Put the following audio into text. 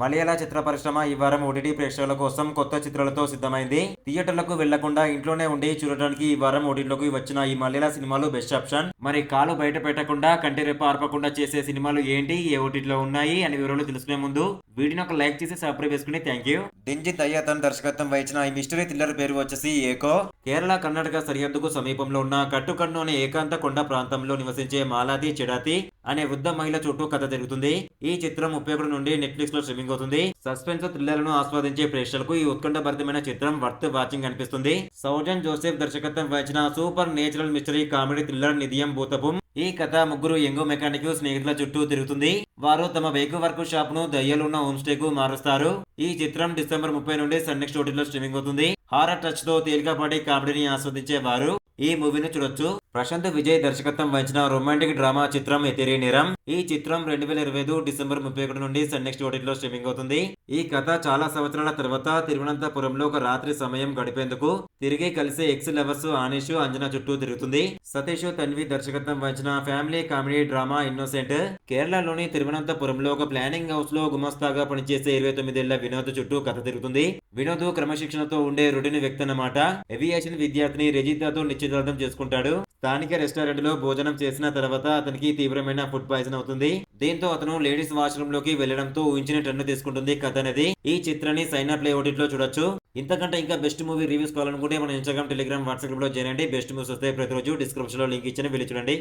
మలయాళ చిత్ర పరిశ్రమ ఈ వారం ఓటీటీ ప్రేక్షకుల కోసం కొత్త చిత్రాలతో సిద్ధమైంది. థియేటర్లకు వెళ్ళకుండా ఇంట్లోనే ఉండి చూడటానికి ఈ వారం ఓటీటీలోకి వచ్చిన ఈ మలయాళ సినిమాలు బెస్ట్ ఆప్షన్. మరి కాలు బయట పెట్టకుండా కంటి రెప్ప ఆర్పకుండా చేసే సినిమాలు ఏంటి? ఏ ఓటీటీలో ఉన్నాయి? అనే వివరాలు తెలుసుకునే ముందు వీడియోని ఒక లైక్ చేసి సబ్స్క్రైబ్ చేసుకుని థ్యాంక్ యూ డింజిత్ అయ్యతన్ దర్శకత్వం వహించిన ఈ మిస్టరీ థ్రిల్లర్ పేరు వచ్చేసి ఏకో. కేరళ కర్ణాటక సరిహద్దుకు సమీపంలో ఉన్న కట్టుకన్ను అనే ఏకాంత కొండ ప్రాంతంలో నివసించే మాలాది చెడాతి అనే వృద్ధ మహిళ చుట్టూ కథ జరుగుతుంది. ఈ చిత్రం ముప్పై ఒకటి నుండి నెట్ఫ్లిక్స్లో స్ట్రీమింగ్ అవుతుంది. సస్పెన్స్ థ్రిల్లర్లను ఆస్వాదించే ప్రేక్షకులకు ఈ ఉత్కంఠభరితమైన చిత్రం వర్త్ వాచింగ్ అనిపిస్తుంది. సౌజన్ జోసెఫ్ దర్శకత్వం వహించిన supernatural mystery comedy thriller నిధియం భూతపం ఈ కథ ముగ్గురు యంగు మెకానిక్ స్నేహితుల చుట్టూ తిరుగుతుంది. వారు తమ వెహికల్ వర్క్ షాప్ను దయ్యాలున్న హోమ్ స్టే కు మారుస్తారు. ఈ చిత్రం డిసెంబర్ ముప్పై నుండి సన్ నెక్స్ట్ ఓటీలో స్ట్రీమింగ్ అవుతుంది. హారర్ టచ్తో తేలికపాటి కామెడీని ఆస్వాదించే వారు ఈ మూవీని చూడొచ్చు. ప్రశాంత్ విజయ్ దర్శకత్వం వహించిన రొమాంటిక్ డ్రామా చిత్రం ఎతిరి నిరం. ఈ చిత్రం రెండు వేల ఇరవై ఐదు డిసెంబర్ ముప్పై ఒకటి నుండి సన్ నెక్స్ట్ ఓటీలో స్ట్రీమింగ్ అవుతుంది. ఈ కథ చాలా సంవత్సరాల తర్వాత తిరువనంతపురంలో ఒక రాత్రి సమయం గడిపేందుకు తిరిగి కలిసే ఎక్స్ లవర్స్ ఆనీషు అంజనా చుట్టూ తిరుగుతుంది. సతీష్ తన్వి దర్శకత్వం వహించిన ఫ్యామిలీ కామెడీ డ్రామా ఇన్నోసెంట్. కేరళలోని తిరువనంతపురంలో ఒక ప్లానింగ్ హౌస్లో గుమస్తాగా పనిచేసే ఇరవై తొమ్మిదేళ్ళ వినోద్ చుట్టూ కథ తిరుగుతుంది. వినోద్ క్రమశిక్షణతో ఉండే రుడిని అన్నమాట ఏవియేషన్ విద్యార్థిని రజితాతో నిశ్చితార్థం చేసుకుంటాడు. స్థానిక రెస్టారెంట్లో భోజనం చేసిన తర్వాత అతనికి తీవ్రమైన ఫుడ్ పాయిజన్ అవుతుంది. దీంతో అతను లేడీస్ వాష్రూమ్లోకి వెళ్ళడంతో ఊహించిన టర్న్ తీసుకుంటుంది కథ అనేది. ఈ చిత్రాన్ని సైనా ప్లే లో చూడొచ్చు. ఇంతకంటే ఇంకా బెస్ట్ మూవీ రివ్యూస్ కావాలనుకుంటే మన ఇన్స్టాగ్రామ్ టెలిగ్రామ్ వాట్సాప్లో చేయండి బెస్ట్ మూవీస్ వస్తే ప్రతిరోజు డిస్క్రిప్షన్లో లింక్ ఇచ్చిన వెళ్ళి చూడండి.